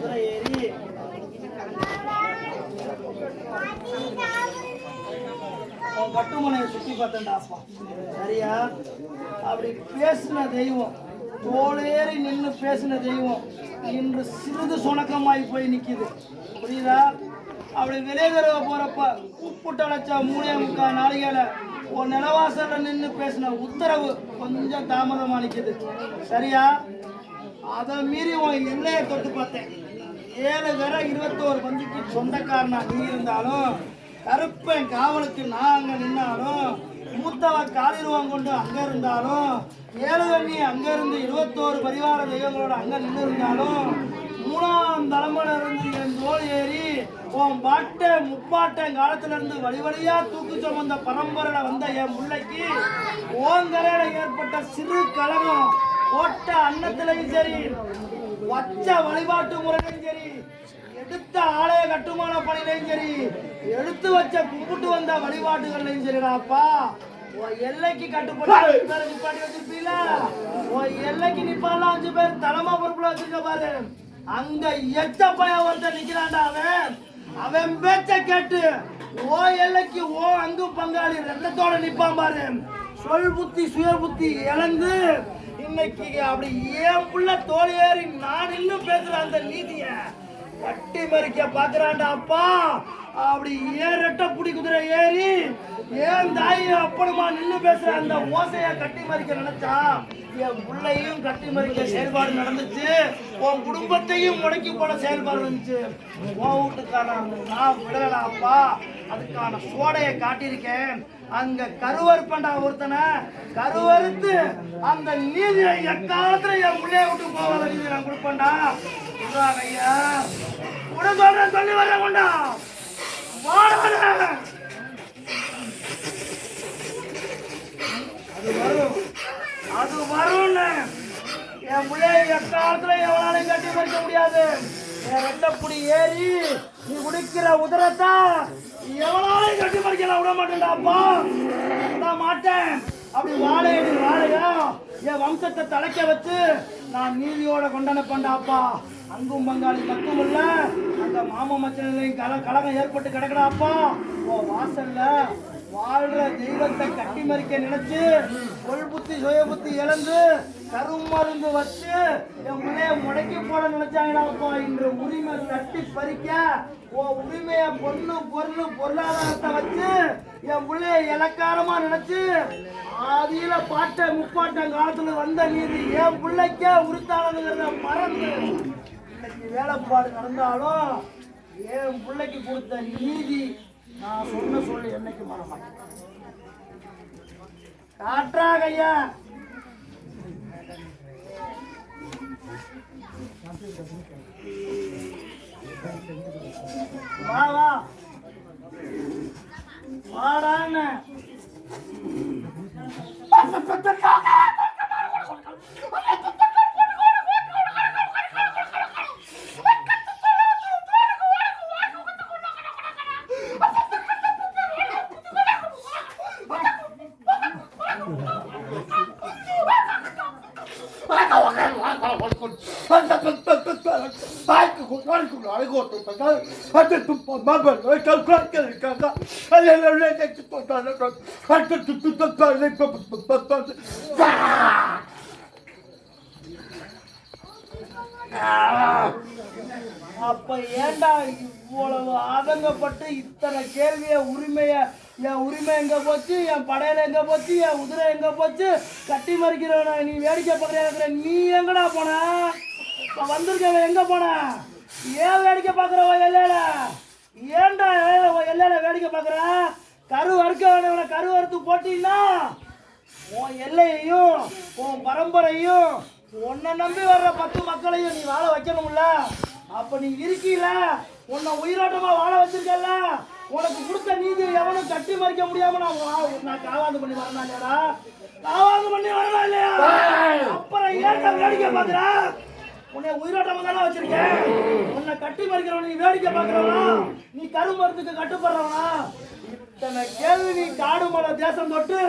குதிரை ஏறி உன் கட்டுமனையை சுத்தி பார்த்தேன்டாப்பா சரியா? அப்படி பேசின தெய்வம் தோளேறி நின்று பேசின தெய்வம் இன்று சிறிது சுணக்கமாகி போய் நிற்கிது புரியுதா? அப்படி விலைதரவ போகிறப்ப உப்புட்டு அழைச்ச மூணே முக்கால் நாளிகையில ஒரு நிலவாசலில் நின்று பேசின உத்தரவு கொஞ்சம் தாமதமாக நிற்கிது சரியா? அதை மீறி உன் எல்லையை தொட்டு பார்த்தேன். ஏழுகர இருபத்தோரு பஞ்சுக்கு சொந்தக்காரனா நீ இருந்தாலும் கருப்பன் காவலுக்கு நான் அங்கே நின்னாலும் மூத்தவ காலிருவம் கொண்டு அங்க இருந்தாலும் ஏழுகண்ணி அங்க இருந்து இருபத்தோரு பரிவார தெய்வங்களோட அங்க நின்று இருந்தாலும் மூணாம் தலைமுறை இருந்து என் தோல் ஏறி உன் பாட்ட முப்பாட்டன் காலத்துல இருந்து வழி வழியா தூக்கு சுமந்த பரம்பரையில வந்த என் முல்லைக்கு ஓங்கரையில ஏற்பட்ட சிறு கலகம் போட்ட அன்னத்திலையும் சரி வச்ச வழிபாட்டு முறையிலும் சரி எடுத்த ஆலய கட்டுமான பணியிலையும் சரி எடுத்து வச்ச கும்பிட்டு வந்த வழிபாட்டுகள்லையும் சரிடாப்பா. உன் எல்லைக்கு கட்டுப்பட்டு நிப்பாட்டி வச்சிருப்பீல. உன் எல்லைக்கு நிப்பாலாம் அஞ்சு பேர் தலைமா பொறுப்புல வச்சிருக்க பாரு. அங்க எச்ச பையன் ஒருத்தன் நிக்கிறான்டா அவன். அவன் பேச்ச கேட்டு ஓ எல்லைக்கு ஓ அங்கு பங்காளி ரத்தத்தோட நிப்பான் பாரு. சொல் புத்தி சுய புத்தி இழந்து இன்னைக்கு அப்படி ஏன் புள்ள தோல் ஏறி நான் இன்னும் பேசுற அந்த நீதிய கட்டி மறிக்க பாக்குறான்டா அப்பா. அப்படி ஏன் ரெட்ட புடி குதிரை ஏறி ஏன் தாய் அப்படமா நின்னு பேசுற அந்த ஓசைய கட்டி மறிக்க நினைச்சா? என் பிள்ளையும் கட்டி மறிக்க செயல்பாடு நடந்துச்சு. உன் குடும்பத்தையும் முடக்கி போட செயல்பாடு இருந்துச்சு உன் வீட்டுக்கான நான் விடலடா அப்பா. அதுக்கான சோடையை காட்டியிருக்கேன். அங்க கருவறுப்பண்டா ஒருத்தனை. கருவறுத்து அந்த நீதியை எக்காலத்துல என் பிள்ளைய விட்டு போகாத நீதி நான் கொடுப்பேன்டா. ஐயா. கூட சொல்றேன் சொல்லி வர கொண்டா. வாடாத. அது வரும். அது வரும்னு. என் பிள்ளைய எக்காலத்துல எவனாலையும் கட்டி பறிக்க முடியாது. என் ரெட்டப்புடி ஏறி நீ குடிக்கிற உதரத்தை எவனாலையும் கட்டி பறிக்க விட மாட்டேன்டாப்பா விட மாட்டேன். அப்படி வாழையடி வாழையா என் வம்சத்தை தலைக்க வச்சு நான் நீதியோட கொண்டாட பண்ணாப்பா அங்கும் பங்காளி மட்டும் இல்ல அந்த மாம மச்சனையும் கல கலகம் ஏற்பட்டு கிடக்கடாப்பா ஓ வாசல்ல வாழ்ற தெய்வத்தை கட்டி மறிக்க நினைச்சு கொள் புத்தி சுய புத்தி இழந்து கருமருந்து வச்சு என் பிள்ளைய முடக்கி போட நினைச்சாங்கடாப்பா இன்று உரிமை தட்டி பறிக்க ஓ உரிமைய பொண்ணு பொருள் பொருளாதாரத்தை வச்சு என் பிள்ளைய இலக்காரமா நினைச்சு ஆதியில பாட்ட முப்பாட்ட காலத்துல வந்த நீதி என் பிள்ளைக்கே உரித்தானதுங்கிறத மறந்து இன்னைக்கு வேலைப்பாடு நடந்தாலும் என் பிள்ளைக்கு கொடுத்த நீதி நான் சொன்ன சொல்லி என்னைக்கு மற மாட்டேன். காட்டுறாங்க ஐயா. வா வா. வாடான்னு. Ah! அப்ப ஏன்டா இவ்வளவு ஆதங்கப்பட்டு இத்தனை கேள்விய உரிமைய என் உரிமை எங்க போச்சு என் படையில எங்க போச்சு என் உதிரை எங்க போச்சு? கட்டி மறிக்கிறவன நீ வேடிக்கை பார்க்கற நீ எங்கடா போன? இப்ப வந்திருக்கவன் எங்க போன? ஏன் வேடிக்கை பார்க்கறவ எல்லையில? ஏன்டா உன் எல்லையில வேடிக்கை பார்க்கற? கரு அறுக்க வேணவன கரு அறுத்து போட்டீங்கன்னா உன் எல்லையையும் உன் பரம்பரையும் உன்னை நம்பி வர்ற பத்து மக்களையும் நீ வாழ வைக்கணும்ல? அப்ப நீ இருக்கீல? உன்னை உயிரோட்டமா வாழ வச்சிருக்கல உனக்கு கொடுத்த நீதி எவனும் கட்டி மறிக்க முடியாம நான் நான் காவாந்து பண்ணி வரணும் இல்லையாடா? காவாந்து பண்ணி வரலாம் இல்லையா? அப்புறம் ஏன்டா வேடிக்கை பாக்குற உன்னை உயிரோட்டமா தானே வச்சிருக்கேன். உன்னை கட்டி மறிக்கிறவன் நீ வேடிக்கை பாக்குறவனா நீ கருமரத்துக்கு கட்டுப்படுறவனா? இத்தனை கேள்வி நீ காடு மலை தேசம் தொட்டு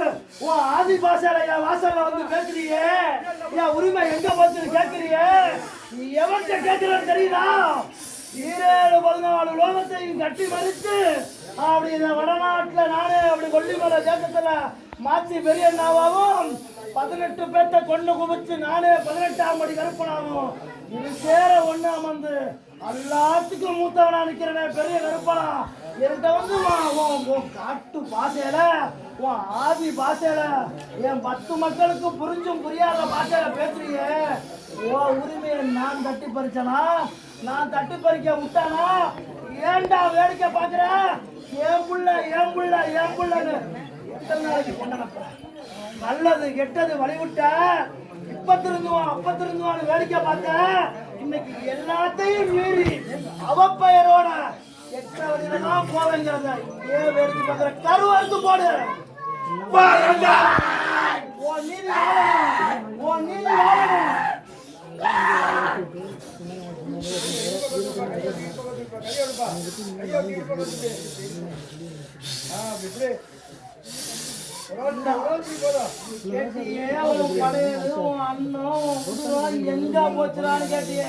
உன் ஆதி பாஷையில என் வாசல்ல வந்து பேசுறியே. என் உரிமை எங்க போச்சு கேட்கிறியே நீ எவன்கிட்ட கேட்கிறன்னு தெரியுதா? ஈரேழு பதினாலு லோகத்தையும் கட்டி மறித்து அப்படி இந்த வடநாட்டுல நானே அப்படி கொல்லிமலை தேசத்துல மாத்தி பெரிய நாவாவும் பதினெட்டு பேர்த்த கொண்டு குவிச்சு நானே பதினெட்டாம் படி கருப்பனாகும் இது சேர ஒண்ணு அமர்ந்து எல்லாத்துக்கும் மூத்தவனா நிக்கிறனே பெரிய கருப்பனா. என்கிட்ட வந்து உன் உன் காட்டு பாசையில உன் ஆதி பாசையில என் பத்து மக்களுக்கு புரிஞ்சும் புரியாத பாசையில பேசுறியே. ஓ உரிமையை நான் தட்டி பறிச்சனா? நான் தட்டி பறிக்க விட்டானா? ஏன்டா வேடிக்கை பாக்குற ஏன் புள்ள ஏன் புள்ள ஏன் புள்ளன்னு எத்தனை நாளைக்கு கொண்டு நல்லது கெட்டது வழிவிட்ட இப்ப திருந்துவான் அப்ப திருந்துவான்னு வேடிக்கை பார்த்த இன்னைக்கு எல்லாத்தையும் மீறி அவ பெயரோட எட்ட வழியில தான் போவேங்கிறத ஏன் வேடிக்கை பார்க்கிற கருவறுத்து போடு உன் நீதி வாழணும். நீதி வாழணும். கேட்டியே, உன் படையலு, உன் அண்ணன், உன் குதிரை எங்க போச்சுடான்னு கேட்டியே.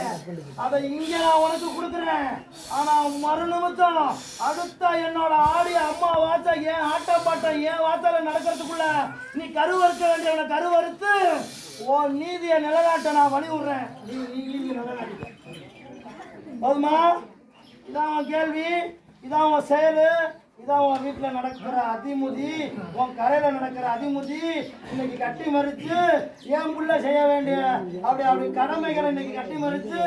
அதை இங்க நான் உனக்கு கொடுக்குறேன். ஆனா மறு அடுத்த என்னோட ஆடி அம்மா வாச ஏன் ஆட்ட பாட்டம் ஏன் வாசல நடக்கிறதுக்குள்ள நீ கருவறுக்க வேண்டியவனை கருவறுத்து ஓ நீதியை நிலைநாட்ட நான் வழி விடுறேன் நீ நீ நீதி நிலைநாட்டு போதுமா இதான் உன் கேள்வி இதான் உன் செயலு இதான் உன் வீட்டில் நடக்கிற அதிமுதி உன் கரையில் நடக்கிற அதிமுதி இன்னைக்கு கட்டி மறித்து ஏன் புள்ள செய்ய வேண்டிய? அப்படி அப்படி கடமைகளை இன்னைக்கு கட்டி மறித்து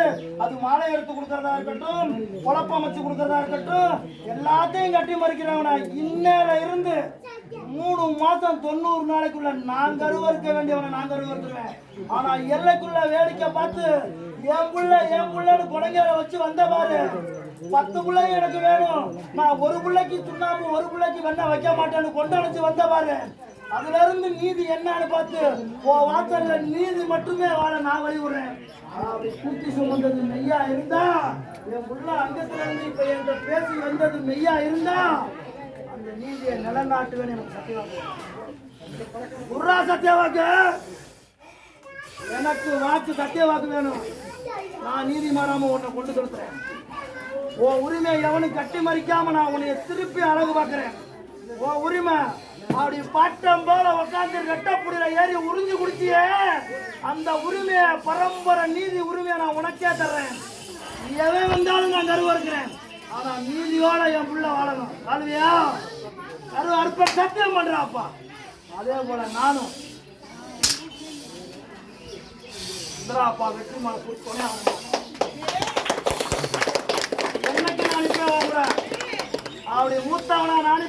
அது மாலை எடுத்து கொடுக்கறதா இருக்கட்டும் குழப்பம் வச்சு கொடுக்கறதா இருக்கட்டும் எல்லாத்தையும் கட்டி மறிக்கிறவனா. இன்னையில இருந்து மூணு மாசம் தொண்ணூறு நாளைக்குள்ள நான் கருவறுக்க வேண்டியவனை நான் கருவறுத்துருவேன். ஆனா எல்லைக்குள்ள வேடிக்கை பார்த்து என் புள்ள என் புள்ளன்னு குழந்தைகளை வச்சு வந்த பாரு. பத்து பிள்ளை எனக்கு வேணும். நான் ஒரு பிள்ளைக்கு சுண்ணாம்பு ஒரு பிள்ளைக்கு வெண்ணெய் வைக்க மாட்டேன்னு கொண்டு அழைச்சு வந்த பாரு அதுல இருந்து நீதி என்னன்னு பார்த்து ஓ வாசல்ல நீதி மட்டுமே வாழ நான் வழிவிடுறேன் அப்படி கூட்டி சுமந்தது மெய்யா இருந்தா என் உள்ள அங்கத்துல இருந்து இப்ப என்கிட்ட பேசி வந்தது மெய்யா இருந்தா அந்த நீதியை நிலநாட்டுவேன் எனக்கு சத்தியவாக்கு சத்தியவாக்கு. எனக்கு வாக்கு சத்தியவாக்கு வேணும். நான் நீதி மாறாம உன்னை கொண்டு செலுத்துறேன். உன் உரிமை எவனும் கட்டி மறிக்காம நான் உன்னை திருப்பி அழகு பார்க்கிறேன். உன் உரிமை அப்படி பட்டம் போல உட்காந்து ரெட்டப்புடியில ஏறி உறிஞ்சு குடிச்சியே அந்த உரிமையை பரம்பரை நீதி உரிமையை நான் உனக்கே தர்றேன். எவன் வந்தாலும் நான் கருவ இருக்கிறேன். ஆனா நீதியோட என் புள்ள வாழணும். வாழ்வியா? கரு அற்ப சத்தியம் பண்றாப்பா. அதே போல நானும் வெற்றி மலை கூட்டோனே என்னைக்கு நான் உங்களை? அப்படி மூத்தவனா நான்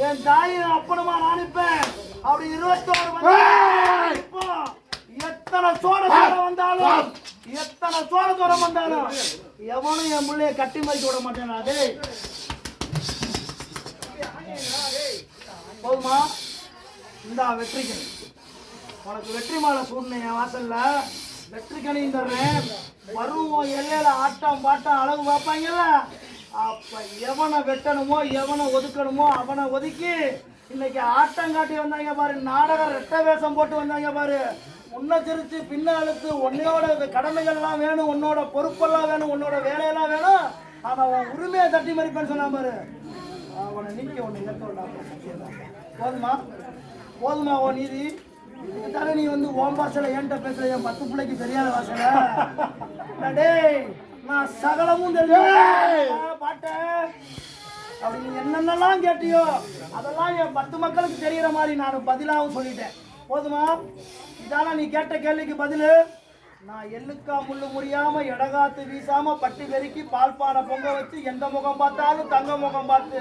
என் தாயும் அப்பனுமா நான் அனுப்பேன் அப்படி இருபத்தோரு இப்போ எத்தனை சோழ தூரம் வந்தாலும் எத்தனை சோழ தூரம் வந்தாலும் எவனும் என் பிள்ளைய கட்டி மறிக்க விட மாட்டேன் அதே போதுமா? இந்தா வெற்றிக்கணி உனக்கு வெற்றி மாலை சூழ்நிலை என் வாசல்ல. வெற்றிக்கணியும் தர்றேன் வருவோம் எல்லையில ஆட்டம் பாட்டம் அழகு பார்ப்பாங்கல்ல? அப்ப எவனை வெட்டணுமோ எவனை ஒதுக்கணுமோ அவனை ஒதுக்கி இன்னைக்கு ஆட்டம் காட்டி வந்தாங்க பாரு. நாடகம் ரெட்ட வேஷம் போட்டு வந்தாங்க பாரு. உன்னை சிரிச்சு பின்ன அழுத்து உன்னையோட கடமைகள்லாம் வேணும் உன்னோட பொறுப்பெல்லாம் வேணும் உன்னோட வேலையெல்லாம் வேணும். ஆனா உன் உரிமையை தட்டி மறிப்பேன்னு சொன்னா பாரு. அவனை நீக்கி உன்னை ஏற்க போதுமா? போதுமா ஓ நீதி? இதுதானே நீ வந்து ஓம் பாசல என்கிட்ட பேசுற? என் பத்து பிள்ளைக்கு தெரியாத வாசல டேய் நான் சகலமும் தெரியும் பாட்டேன் அப்படி நீ என்னென்னலாம் கேட்டியோ அதெல்லாம் என் பத்து மக்களுக்கு தெரியற மாதிரி நான் பதிலாகவும் சொல்லிட்டேன். போதுமா? இதான நீ கேட்ட கேள்விக்கு பதிலு? நான் எள்ளுக்கா முள்ளு முடியாம எடகாத்து வீசாம பட்டி வெறுக்கி பால் பானை பொங்க வச்சு எந்த முகம் பார்த்தாலும் தங்க முகம் பார்த்து.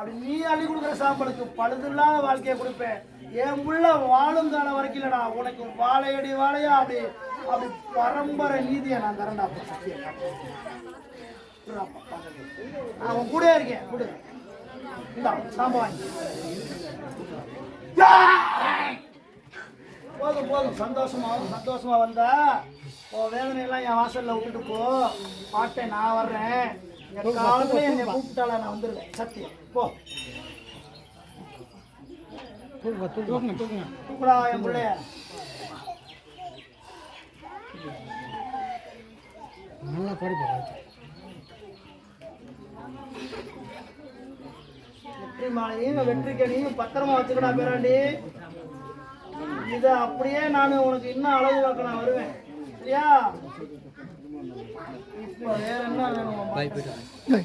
அப்படி நீ அள்ளி கொடுக்குற சாம்பலுக்கு பழுதில்லாத வாழ்க்கையை கொடுப்பேன். என் உள்ள வாழும் காலம் வரைக்கும் இல்லடா உனக்கு வாழையடி வாழையா? அப்படி அப்படி பரம்பரை நீதியை நான் தரேன்டா நான் உன் கூட இருக்கேன். கொடு இந்தா சாம்பா வாங்கி. போதும் போதும். சந்தோஷமா சந்தோஷமா வந்தா உன் வேதனையெல்லாம் என் வாசல்ல விட்டுட்டு போ. பாட்டை நான் வர்றேன். என் காலத்துல என்னை கூப்பிட்டால நான் வந்துடுவேன் சத்தியம். போ. தூக்குடா என் பிள்ளைய. நல்லா படிப்பா வெற்றி மாலையும் பத்திரமா வச்சுக்கடா பேராண்டி. இதை அப்படியே நான் உனக்கு இன்னும் அளவு நான் வருவேன். சரியா? வேற என்ன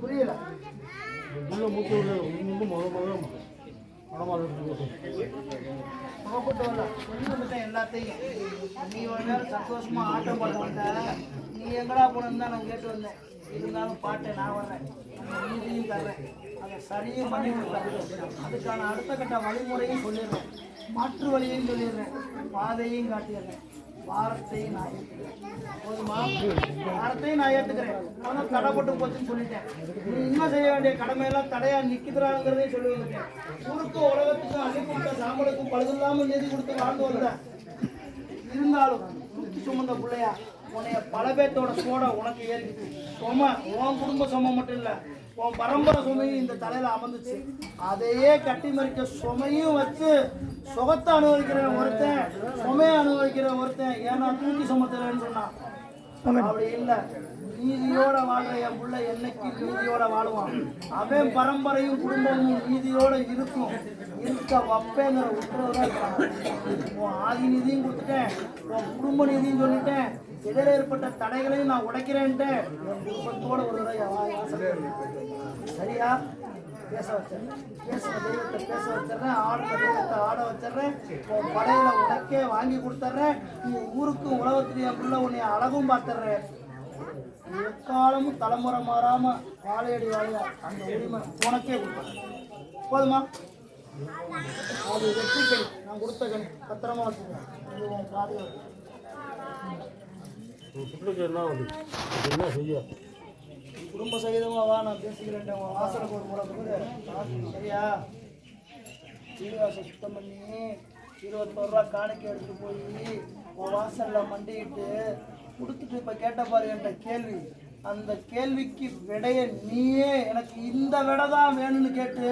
புரியல. எல்லாத்தையும் நீ ஒரு நேரம் சந்தோஷமா ஆட்டம் பாட வந்த நீ எங்கடா போனன்னு தான் நான் கேட்டு வந்தேன் இருந்தாலும் பாட்டு நான் வர்றேன் தர்றேன் அதை சரியும் பண்ணி அதுக்கான அடுத்த கட்ட வழிமுறையும் சொல்லிடுறேன். மாற்று வழியையும் சொல்லிடுறேன். பாதையும் காட்டிடுறேன். வாரத்தையும் நான் போதுமா? வாரத்தையும் நான் ஏற்றுக்கிறேன். ஆனால் தடைப்பட்டு போச்சுன்னு சொல்லிட்டேன். இன்னும் செய்ய வேண்டிய கடமையெல்லாம் தடையா நிற்கிறாங்கிறதையும் சொல்லி வந்துட்டேன் ஊருக்கும் உலகத்துக்கும் அள்ளி கொடுத்த சாம்பலுக்கும் பழுதில்லாமல் நிதி கொடுத்து வாழ்ந்து வந்தேன் இருந்தாலும் தூக்கி சுமந்த பிள்ளையா உன்னைய பல பேர்த்தோட சோட உனக்கு ஏறிச்சு சும உன் குடும்ப சும மட்டும் இல்லை உன் பரம்பரை சுமையும் இந்த தலையில அமர்ந்துச்சு. அதையே கட்டி மறிக்க சுமையும் வச்சு சுகத்தை அனுபவிக்கிற ஒருத்தன் சுமையை அனுபவிக்கிற ஒருத்தன் ஏன்னா தூக்கி சுமத்துறேன்னு சொன்னான். அப்படி இல்ல. நீதியோட வாழ்ற என் புள்ள என்னைக்கு நீதியோட வாழுவான்? அவன் பரம்பரையும் குடும்பமும் நீதியோட இருக்கும். இருக்க வப்பேங்கிற உத்தரவு தான் இருக்கிறான். உன் ஆதி நிதியும் கொடுத்துட்டேன். உன் குடும்ப நிதியும் சொல்லிட்டேன். எதிர ஏற்பட்ட தடைகளையும் நான் உடைக்கிறேன்ட்டு குடும்பத்தோட ஒரு சரியா? பேச வச்சிடுறேன். பேசுற தெய்வத்தை பேச வச்சிடறேன். ஆடுற தெய்வத்தை ஆட வச்சிடுறேன். உன் படையில உனக்கே வாங்கி கொடுத்துட்றேன். நீ ஊருக்கும் உலகத்திலேயே புள்ள உன்னை அழகும் பார்த்துடுறேன். எக்காலமும் தலைமுறை மாறாம வாழையடி வாழையா? அந்த உரிமை உனக்கே கொடுப்பேன். போதுமா? அது வெற்றி கணி நான் கொடுத்த கணி பத்திரமா வச்சுக்கிறேன் இது உன் பாதுகாப்பு குடும்ப சகிதமா வா நான் பேசிக்கிறேன் உன் வாசலுக்கு ஒரு முறை கொடு சரியா? சீனிவாசம் சுத்தம் பண்ணி இருபத்தோரு ரூபா காணிக்கை எடுத்துட்டு போய் உன் வாசல்ல மண்டிக்கிட்டு கொடுத்துட்டு இப்ப கேட்ட பாரு கேள்வி. அந்த கேள்விக்கு விடைய நீயே எனக்கு இந்த விடை தான் வேணும்னு கேட்டு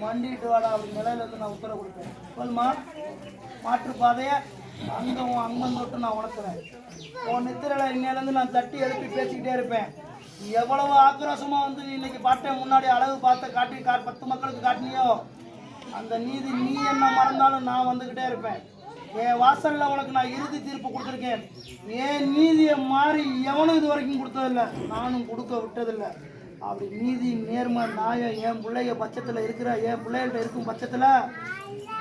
மண்டிட்டு வாடா அப்படி நிலையில இருந்து நான் உத்தரவு கொடுப்பேன். போதுமா? மாற்றுப்பாதைய அங்க உன் அங்கன் தொட்டு நான் உணர்த்துறேன் உன் நித்திரையில இன்னிலேருந்து நான் தட்டி எழுப்பி பேசிக்கிட்டே இருப்பேன். எவ்வளவு ஆக்ரோஷமா வந்து இன்னைக்கு பார்த்தேன் முன்னாடி அழகு பார்த்து காட்டி கா பத்து மக்களுக்கு காட்டினியோ? அந்த நீதி நீ என்ன மறந்தாலும் நான் வந்துக்கிட்டே இருப்பேன். என் வாசலில் உனக்கு நான் இறுதி தீர்ப்பு கொடுத்துருக்கேன். என் நீதியை மாறி எவனும் இது வரைக்கும் கொடுத்ததில்ல. நானும் கொடுக்க விட்டதில்லை. அப்படி நீதி நேர்மை நியாயம் என் பிள்ளைய பட்சத்தில் இருக்கிற என் பிள்ளைகள்ட்ட இருக்கும் பட்சத்தில்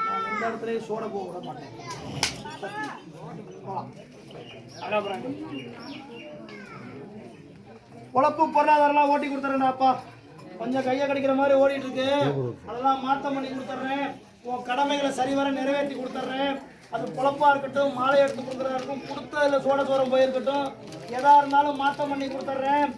நான் எந்த இடத்துலையும் சோட போக விட மாட்டேன். போலாம். அழகுறாங்க. பொருளாதாரம்லாம் ஓட்டி கொடுத்துறேன்டாப்பா. கொஞ்சம் கையை கடிக்கிற மாதிரி ஓடிட்டு இருக்கு அதெல்லாம் மாற்றம் பண்ணி கொடுத்துட்றேன் உன் கடமைகளை சரிவர நிறைவேற்றி கொடுத்துட்றேன் அது பொழப்பாக இருக்கட்டும் மாலை எடுத்து கொடுக்குறதா இருக்கும் இல்லை சோட சோரம் போயிருக்கட்டும். எதா இருந்தாலும் மாற்றம் பண்ணி கொடுத்துட்றேன்